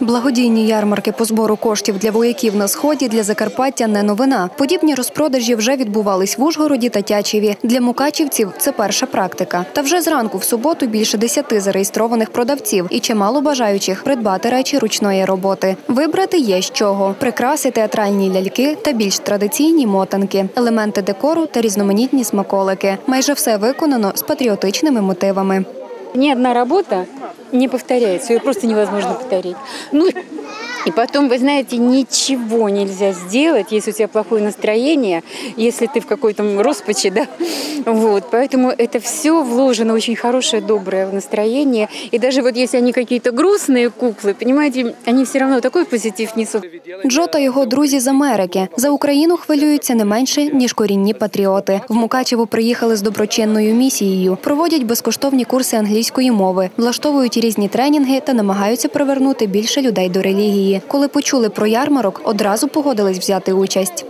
Благодійні ярмарки по збору коштів для вояків на сході для Закарпаття не новина. Подібні розпродажі вже відбувались в Ужгороді та Тячеві. Для мукачівців це перша практика. Та вже зранку в суботу більше десяти зареєстрованих продавців і чимало бажаючих придбати речі ручної роботи. Вибрати є з чого: прикраси, театральні ляльки та більш традиційні мотанки, елементи декору та різноманітні смаколики. Майже все виконано з патріотичними мотивами. Ни одна работа не повторяется, ее просто невозможно повторить. Ну, и потом, вы знаете, ничего нельзя сделать, если у тебя плохое настроение, если ты в какой-то роспачи, да, вот, поэтому это все вложено очень хорошее, доброе настроение, и даже вот если они какие-то грустные куклы, понимаете, они все равно такой позитив несут. Джо та його друзі з Америки за Україну хвилюються не менше ніж корінні патріоти. В Мукачево приїхали з доброчинною місією, проводять безкоштовні курси англійської мови, влаштовують різні тренінги та намагаються привернути більше людей до релігії. Коли почули про ярмарок, одразу погодились взяти участь.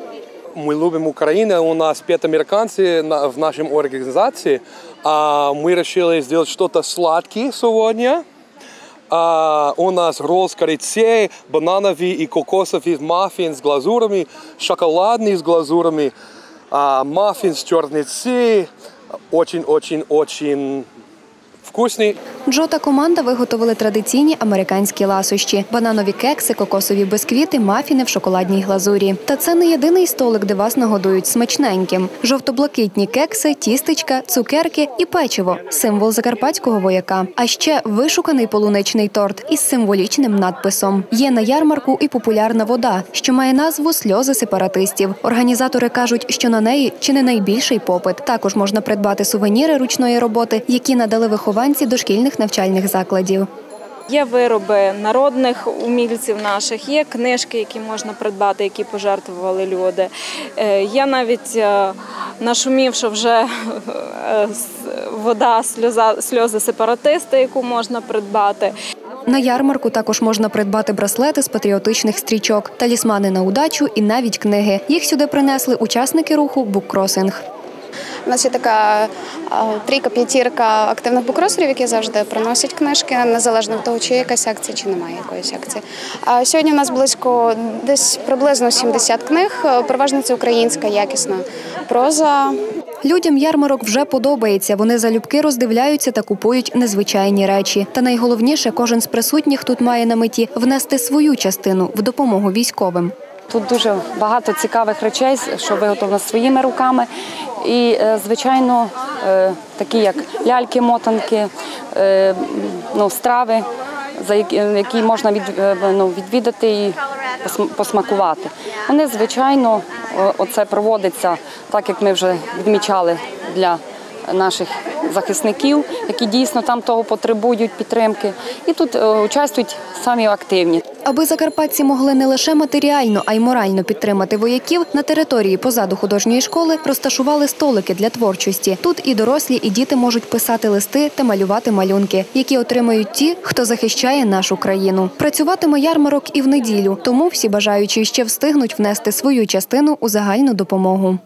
Мы любим Украину, у нас пять американцев на- в нашей организации. А мы решили сделать что-то сладкое сегодня. А, у нас ролл с корицей, банановый и кокосовый маффин с глазурами, шоколадный с глазурами, а, маффин с черницы. Очень-очень-очень вкусный. Джо та команда виготовили традиційні американські ласощі: бананові кекси, кокосові бисквіти, мафіни в шоколадній глазурі. Та це не єдиний столик, де вас нагодують смачненьким. Жовто-блакитні кекси, тістечка, цукерки і печиво символ закарпатського вояка. А ще вишуканий полуничний торт із символічним надписом. Є на ярмарку і популярна вода, що має назву сльози сепаратистів. Організатори кажуть, що на неї чи не найбільший попит. Також можна придбати сувеніри ручної роботи, які надали вихованці дошкільних навчальних закладів. Є вироби народних умільців наших, є книжки, які можна придбати, які пожертвували люди. Е, Я навіть е, нашумів, що вже е, вода, сльоза, сльози сепаратиста, яку можна придбати. На ярмарку також можна придбати браслети з патріотичних стрічок, талісмани на удачу і навіть книги. Їх сюди принесли учасники руху буккросинг. У нас є така трійка-п'ятірка активних букросерів, які завжди приносять книжки, незалежно від того, чи є якась акція, чи немає якоїсь акції. А сьогодні у нас близько десь приблизно 70 книг. Переважно це українська якісна проза. Людям ярмарок вже подобається. Вони залюбки роздивляються та купують незвичайні речі. Та найголовніше, кожен з присутніх тут має на меті внести свою частину в допомогу військовим. Тут дуже багато цікавих речей, що виготовлено своїми руками. І, е, звичайно, е, такі як ляльки, мотанки, е, ну, страви, за які, можна від, ну, відвідати і посмакувати. Вони, звичайно, оце проводиться, так як ми вже відмічали для наших захисників, які дійсно там того потребують підтримки. І тут е, участвують самі активні. Аби закарпатці могли не лише матеріально, а й морально підтримати вояків, на території позаду художньої школи розташували столики для творчості. Тут і дорослі, і діти можуть писати листи та малювати малюнки, які отримають ті, хто захищає нашу країну. Працюватиме ярмарок і в неділю, тому всі бажаючі ще встигнуть внести свою частину у загальну допомогу.